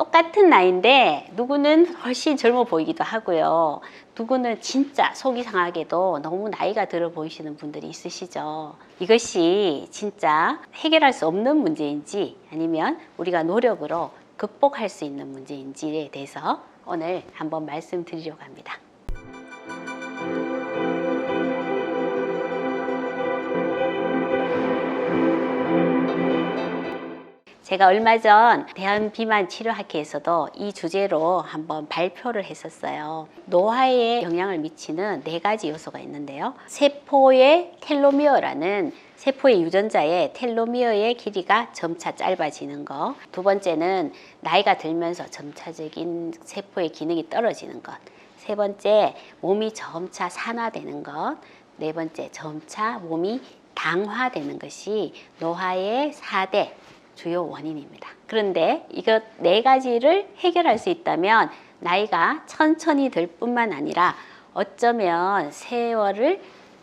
똑같은 나이인데 누구는 훨씬 젊어 보이기도 하고요. 누구는 진짜 속이 상하게도 너무 나이가 들어 보이시는 분들이 있으시죠. 이것이 진짜 해결할 수 없는 문제인지 아니면 우리가 노력으로 극복할 수 있는 문제인지에 대해서 오늘 한번 말씀드리려고 합니다. 제가 얼마 전 대한 비만 치료학회에서도 이 주제로 한번 발표를 했었어요. 노화에 영향을 미치는 네 가지 요소가 있는데요. 세포의 텔로미어라는 세포의 유전자의 텔로미어의 길이가 점차 짧아지는 것. 두 번째는 나이가 들면서 점차적인 세포의 기능이 떨어지는 것. 세 번째, 몸이 점차 산화되는 것. 네 번째, 점차 몸이 당화되는 것이 노화의 4대 주요 원인입니다. 그런데 이것 네 가지를 해결할 수 있다면 나이가 천천히 들 뿐만 아니라 어쩌면 세월을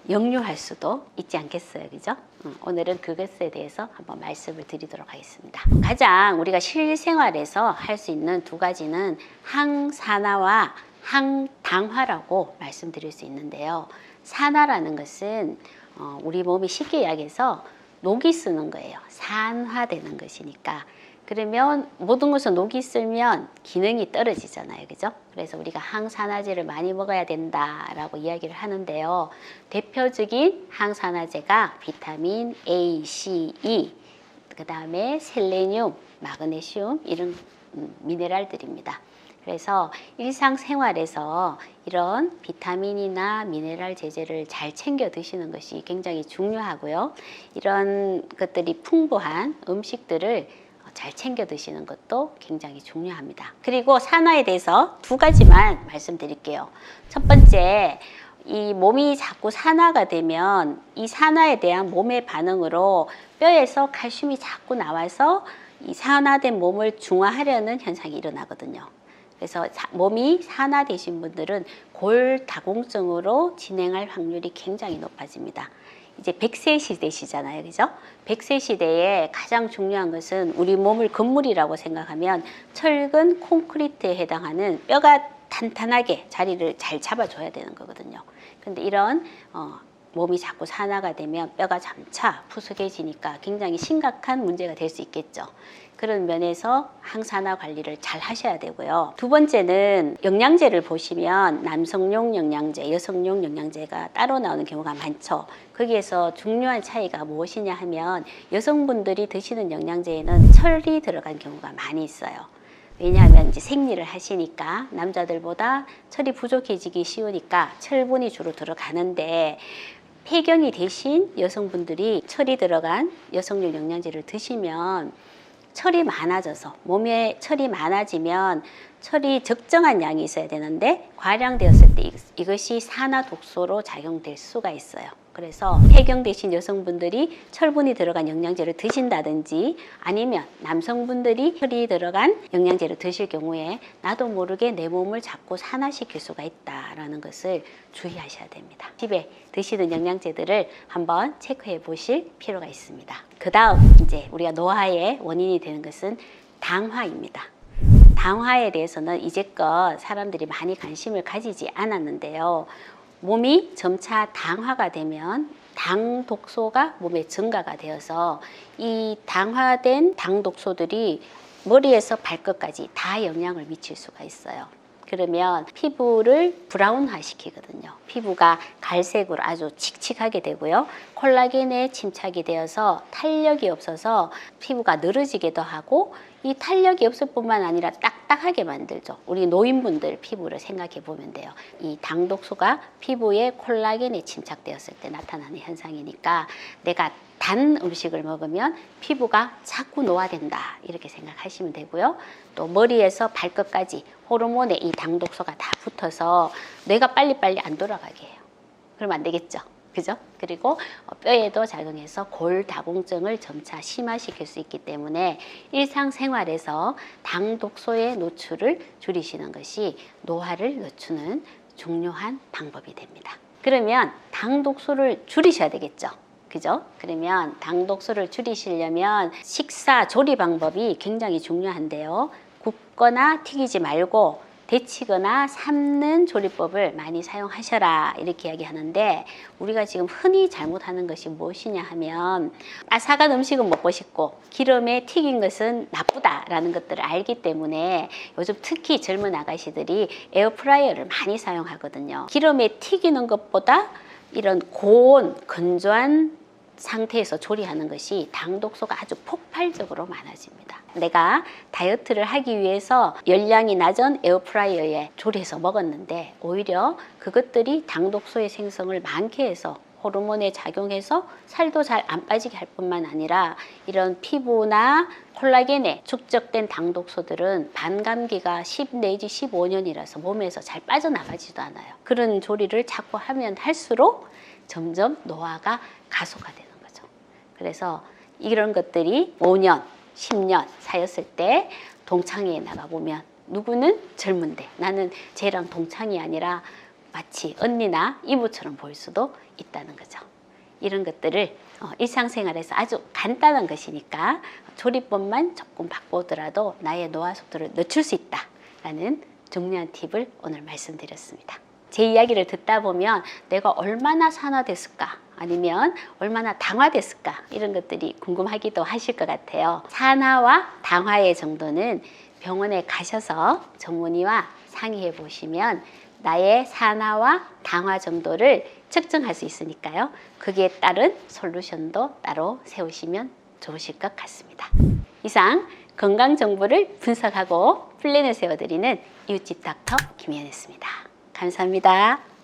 영유할 수도 있지 않겠어요. 그죠? 음, 오늘은 그것에 대해서 한번 말씀을 드리도록 하겠습니다. 가장 우리가 실생활에서 할 수 있는 두 가지는 항산화와 항당화라고 말씀드릴 수 있는데요. 산화라는 것은 어, 우리 몸이 쉽게 이야기해서 녹이 쓰는 거예요. 산화되는 것이니까. 그러면 모든 것은 녹이 쓰면 기능이 떨어지잖아요. 그죠? 그래서 우리가 항산화제를 많이 먹어야 된다라고 이야기를 하는데요. 대표적인 항산화제가 비타민 A, C, E, 그 다음에 셀레늄, 마그네슘 이런 음, 미네랄들입니다. 그래서 일상생활에서 이런 비타민이나 미네랄 제제를 잘 챙겨 드시는 것이 굉장히 중요하고요. 이런 것들이 풍부한 음식들을 잘 챙겨 드시는 것도 굉장히 중요합니다. 그리고 산화에 대해서 두 가지만 말씀드릴게요. 첫 번째, 이 몸이 자꾸 산화가 되면 이 산화에 대한 몸의 반응으로 뼈에서 칼슘이 자꾸 나와서 이 산화된 몸을 중화하려는 현상이 일어나거든요. 그래서 사- 몸이 산화되신 분들은 골다공증으로 진행할 확률이 굉장히 높아집니다. 이제 100세 시대시잖아요. 그죠? 100세 시대에 가장 중요한 것은 우리 몸을 건물이라고 생각하면 철근 콘크리트에 해당하는 뼈가 탄탄하게 자리를 잘 잡아줘야 되는 거거든요. 근데 이런 어, 몸이 자꾸 산화가 되면 뼈가 점차 푸석해지니까 굉장히 심각한 문제가 될 수 있겠죠. 그런 면에서 항산화 관리를 잘 하셔야 되고요. 두 번째는 영양제를 보시면 남성용 영양제, 여성용 영양제가 따로 나오는 경우가 많죠. 거기에서 중요한 차이가 무엇이냐 하면 여성분들이 드시는 영양제에는 철이 들어간 경우가 많이 있어요. 왜냐하면 이제 생리를 하시니까 남자들보다 철이 부족해지기 쉬우니까 철분이 주로 들어가는데 폐경이 되신 여성분들이 철이 들어간 여성용 영양제를 드시면 철이 많아져서 몸에 철이 많아지면 철이 적정한 양이 있어야 되는데 과량되었을 때 이- 이것이 산화 독소로 작용될 수가 있어요. 그래서 폐경되신 여성분들이 철분이 들어간 영양제를 드신다든지 아니면 남성분들이 철이 들어간 영양제를 드실 경우에 나도 모르게 내 몸을 자꾸 산화시킬 수가 있다라는 것을 주의하셔야 됩니다. 집에 드시는 영양제들을 한번 체크해 보실 필요가 있습니다. 그 다음 이제 우리가 노화의 원인이 되는 것은 당화입니다. 당화에 대해서는 이제껏 사람들이 많이 관심을 가지지 않았는데요. 몸이 점차 당화가 되면 당 독소가 몸에 증가가 되어서 이 당화된 당 독소들이 머리에서 발끝까지 다 영향을 미칠 수가 있어요. 그러면 피부를 브라운화 시키거든요. 피부가 갈색으로 아주 칙칙하게 되고요. 콜라겐에 침착이 되어서 탄력이 없어서 피부가 늘어지기도 하고 이 탄력이 없을 뿐만 아니라 딱딱하게 만들죠. 우리 노인분들 피부를 생각해 보면 돼요. 이 당독소가 피부에 콜라겐에 침착되었을 때 나타나는 현상이니까 내가 단 음식을 먹으면 피부가 자꾸 노화된다 이렇게 생각하시면 되고요. 또 머리에서 발끝까지 호르몬에 이 당독소가 다 붙어서 뇌가 빨리빨리 안 돌아가게 해요. 그러면 안 되겠죠. 그죠? 그리고 어, 뼈에도 작용해서 골다공증을 점차 심화시킬 수 있기 때문에 일상생활에서 당독소의 노출을 줄이시는 것이 노화를 늦추는 중요한 방법이 됩니다. 그러면 당독소를 줄이셔야 되겠죠. 그죠? 그러면 당 독소를 줄이시려면 식사 조리 방법이 굉장히 중요한데요. 굽거나 튀기지 말고 데치거나 삶는 조리법을 많이 사용하셔라 이렇게 이야기하는데 우리가 지금 흔히 잘못하는 것이 무엇이냐 하면 아삭한 음식은 먹고 싶고 기름에 튀긴 것은 나쁘다라는 것들을 알기 때문에 요즘 특히 젊은 아가씨들이 에어프라이어를 많이 사용하거든요. 기름에 튀기는 것보다 이런 고온 건조한 상태에서 조리하는 것이 당 독소가 아주 폭발적으로 많아집니다. 내가 다이어트를 하기 위해서 열량이 낮은 에어프라이어에 조리해서 먹었는데 오히려 그것들이 당 독소의 생성을 많게 해서 호르몬에 작용해서 살도 잘 안 빠지게 할 뿐만 아니라 이런 피부나 콜라겐에 축적된 당독소들은 반감기가 10 내지 15년이라서 몸에서 잘 빠져나가지도 않아요. 그런 조리를 자꾸 하면 할수록 점점 노화가 가속화 되는 거죠. 그래서 이런 것들이 5년, 10년 사였을 때 동창회에 나가보면 누구는 젊은데 나는 쟤랑 동창이 아니라 마치 언니나 이모처럼 보일 수도 있다는 거죠. 이런 것들을 어, 일상생활에서 아주 간단한 것이니까 조리법만 조금 바꾸더라도 나의 노화 속도를 늦출 수 있다라는 중요한 팁을 오늘 말씀드렸습니다. 제 이야기를 듣다 보면 내가 얼마나 산화됐을까 아니면 얼마나 당화됐을까 이런 것들이 궁금하기도 하실 것 같아요. 산화와 당화의 정도는 병원에 가셔서 전문의와 상의해 보시면 나의 산화와 당화 정도를 측정할 수 있으니까요. 거기에 따른 솔루션도 따로 세우시면 좋으실 것 같습니다. 이상 건강 정보를 분석하고 플랜을 세워드리는 이웃집 닥터 김현이었습니다. 감사합니다.